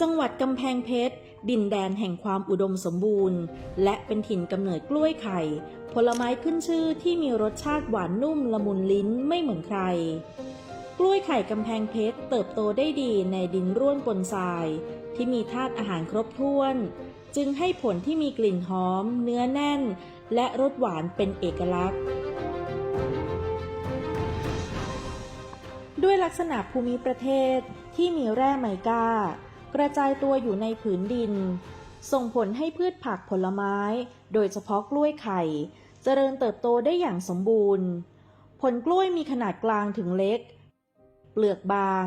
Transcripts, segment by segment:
จังหวัดกำแพงเพชร ดินแดนแห่งความอุดมสมบูรณ์ และเป็นถิ่นกำเนิดกล้วยไข่ ผลไม้ขึ้นชื่อที่มีรสชาติหวานนุ่มละมุนลิ้นไม่เหมือนใคร กล้วยไข่กำแพงเพชรเติบโตได้ดีในดินร่วนปนทราย ที่มีธาตุอาหารครบถ้วน จึงให้ผลที่มีกลิ่นหอม เนื้อแน่น และรสหวานเป็นเอกลักษณ์ด้วยลักษณะภูมิประเทศที่มีแร่ไมก้า กระจายตัวอยู่ในผืนดิน ส่งผลให้พืชผักผลไม้ โดยเฉพาะกล้วยไข่ เจริญเติบโตได้อย่างสมบูรณ์ ผลกล้วยมีขนาดกลางถึงเล็ก เปลือกบาง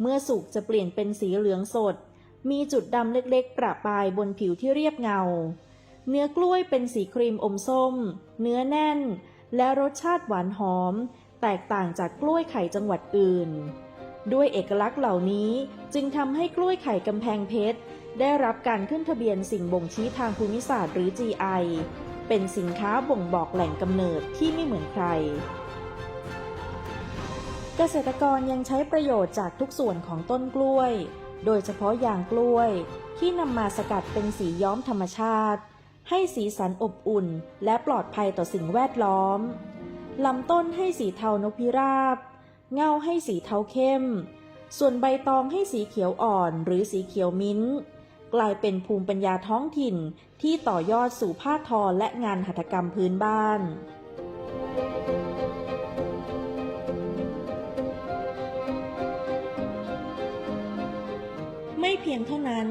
เมื่อสุกจะเปลี่ยนเป็นสีเหลืองสด มีจุดดำเล็กๆ ประปายบนผิวที่เรียบเงา เนื้อกล้วยเป็นสีครีมอมส้ม เนื้อแน่น และรสชาติหวานหอม แตกต่างจากกล้วยไข่จังหวัดอื่น ด้วยเอกลักษณ์เหล่านี้จึงทำให้กล้วยไข่กำแพงเพชร ได้รับการขึ้นทะเบียนสิ่งบ่งชี้ทางภูมิศาสตร์หรือ GI เป็นสินค้าบ่งบอกแหล่งกำเนิดที่ไม่เหมือนใคร เกษตรกรยังใช้ประโยชน์จากทุกส่วนของต้นกล้วย โดยเฉพาะยางกล้วย ที่นำมาสกัดเป็นสีย้อมธรรมชาติ ให้สีสันอบอุ่น และปลอดภัยต่อสิ่งแวดล้อมลำต้นให้สีเทานกพิราบ เงาให้สีเทาเข้ม ส่วนใบตองให้สีเขียวอ่อนหรือสีเขียวมิ้นท์กลายเป็นภูมิปัญญาท้องถิ่นที่ต่อยอดสู่ผ้าทอและงานหัตถกรรมพื้นบ้านไม่เพียงเท่านั้น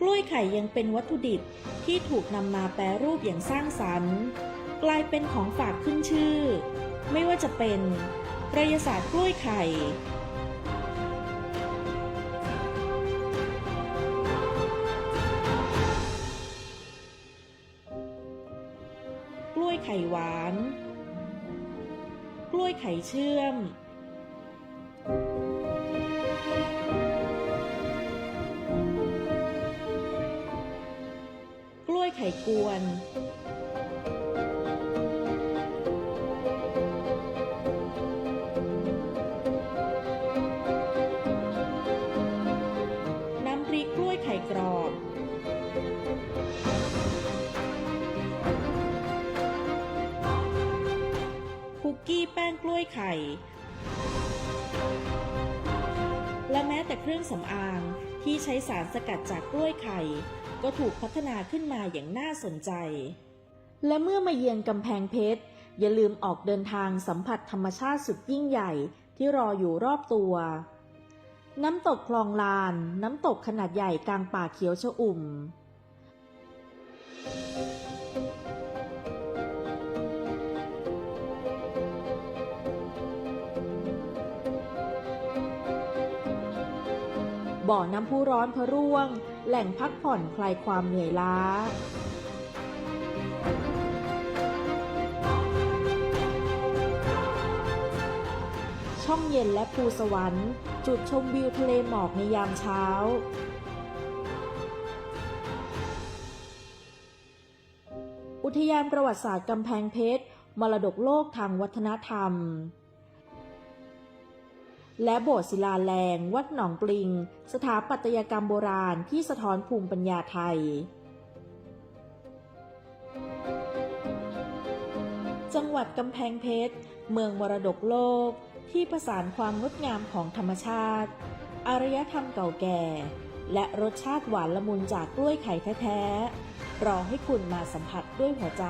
กล้วยไข่ยังเป็นวัตถุดิบที่ถูกนำมาแปรรูปอย่างสร้างสรรค์ กลายเป็นของฝากขึ้นชื่อ ไม่ว่าจะเป็น กระยาศาสตร์กล้วยไข่ กล้วยไข่หวาน กล้วยไข่เชื่อม กล้วยไข่กวน กล้วยไข่กรอบคุกกี้แป้งกล้วยไข่ และแม้แต่เครื่องสำอางที่ใช้สารสกัดจากกล้วยไข่ ก็ถูกพัฒนาขึ้นมาอย่างน่าสนใจ และเมื่อมาเยือนกำแพงเพชร อย่าลืมออกเดินทางสัมผัสธรรมชาติสุดยิ่งใหญ่ที่รออยู่รอบตัว น้ำตกคลองลาน น้ำตกขนาดใหญ่กลางป่าเขียวชอุ่ม บ่อน้ำพุร้อนพะร่วง แหล่งพักผ่อนคลายความเหนื่อยล้า ช่องเย็นและภูสวรรค์ จุดชมวิวทะเลหมอกในยามเช้า อุทยานประวัติศาสตร์กำแพงเพชร มรดกโลกทางวัฒนธรรม และโบสถ์ศิลาแรง วัดหนองปลิง สถาปัตยกรรมโบราณที่สะท้อนภูมิปัญญาไทยจังหวัดกำแพงเพชร เมืองมรดกโลก ที่ประสานความงดงามของธรรมชาติ อารยธรรมเก่าแก่ และรสชาติหวานละมุนจากกล้วยไข่แท้ๆ รอให้คุณมาสัมผัสด้วยหัวใจ